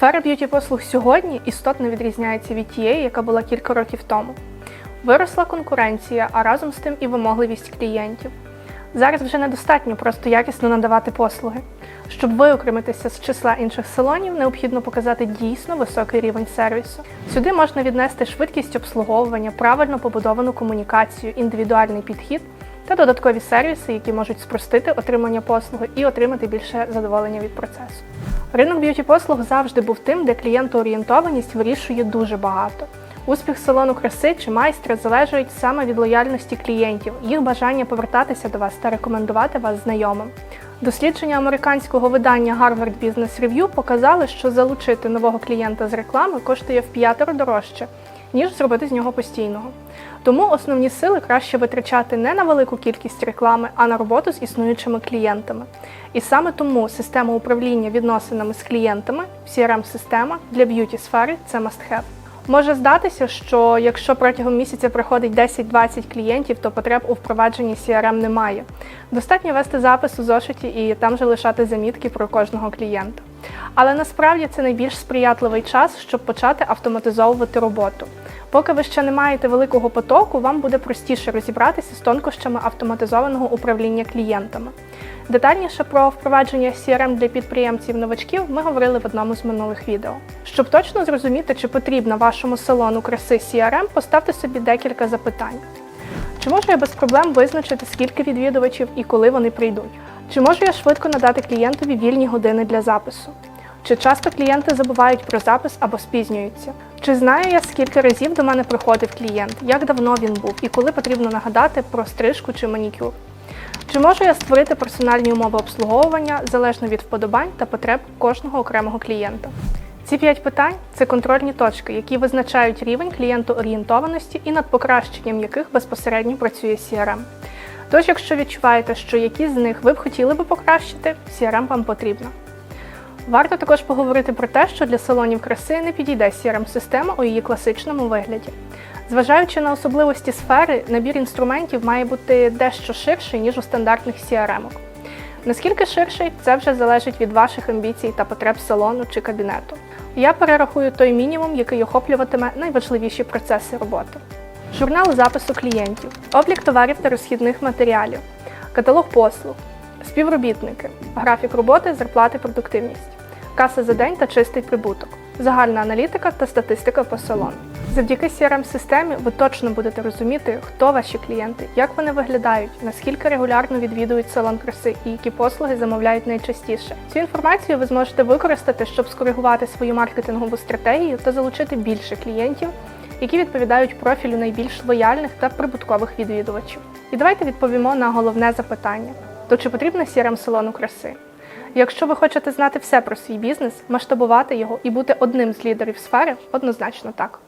Сфера б'юті послуг сьогодні істотно відрізняється від тієї, яка була кілька років тому. Виросла конкуренція, а разом з тим і вимогливість клієнтів. Зараз вже недостатньо просто якісно надавати послуги. Щоб виокремитися з числа інших салонів, необхідно показати дійсно високий рівень сервісу. Сюди можна віднести швидкість обслуговування, правильно побудовану комунікацію, індивідуальний підхід та додаткові сервіси, які можуть спростити отримання послуги і отримати більше задоволення від процесу. Ринок б'юті послуг завжди був тим, де клієнтоорієнтованість вирішує дуже багато. Успіх салону краси чи майстра залежить саме від лояльності клієнтів, їх бажання повертатися до вас та рекомендувати вас знайомим. Дослідження американського видання Harvard Business Review показали, що залучити нового клієнта з реклами коштує в п'ятеро дорожче, ніж зробити з нього постійного. Тому основні сили краще витрачати не на велику кількість реклами, а на роботу з існуючими клієнтами. І саме тому система управління відносинами з клієнтами, CRM-система для б'юті сфери це must-have. Може здатися, що якщо протягом місяця приходить 10-20 клієнтів, то потреб у впровадженні CRM немає. Достатньо вести запис у зошиті і там же лишати замітки про кожного клієнта. Але насправді це найбільш сприятливий час, щоб почати автоматизовувати роботу. Поки ви ще не маєте великого потоку, вам буде простіше розібратися з тонкощами автоматизованого управління клієнтами. Детальніше про впровадження CRM для підприємців-новачків ми говорили в одному з минулих відео. Щоб точно зрозуміти, чи потрібна вашому салону краси CRM, поставте собі декілька запитань. Чи можу я без проблем визначити, скільки відвідувачів і коли вони прийдуть? Чи можу я швидко надати клієнтові вільні години для запису? Чи часто клієнти забувають про запис або спізнюються? Чи знаю я, скільки разів до мене приходив клієнт, як давно він був і коли потрібно нагадати про стрижку чи манікюр? Чи можу я створити персональні умови обслуговування залежно від вподобань та потреб кожного окремого клієнта? Ці п'ять питань це контрольні точки, які визначають рівень клієнтоорієнтованості і над покращенням яких безпосередньо працює CRM. Тож, якщо відчуваєте, що якісь з них ви б хотіли би покращити, CRM вам потрібна. Варто також поговорити про те, що для салонів краси не підійде CRM-система у її класичному вигляді. Зважаючи на особливості сфери, набір інструментів має бути дещо ширший, ніж у стандартних CRM-ок. Наскільки ширший, це вже залежить від ваших амбіцій та потреб салону чи кабінету. Я перерахую той мінімум, який охоплюватиме найважливіші процеси роботи. Журнал запису клієнтів, облік товарів та розхідних матеріалів, каталог послуг, співробітники, графік роботи, зарплати, продуктивність, каса за день та чистий прибуток, загальна аналітика та статистика по салону. Завдяки CRM-системі ви точно будете розуміти, хто ваші клієнти, як вони виглядають, наскільки регулярно відвідують салон краси і які послуги замовляють найчастіше. Цю інформацію ви зможете використати, щоб скоригувати свою маркетингову стратегію та залучити більше клієнтів, які відповідають профілю найбільш лояльних та прибуткових відвідувачів. І давайте відповімо на головне запитання: то чи потрібна CRM салону краси? Якщо ви хочете знати все про свій бізнес, масштабувати його і бути одним з лідерів сфери, однозначно так.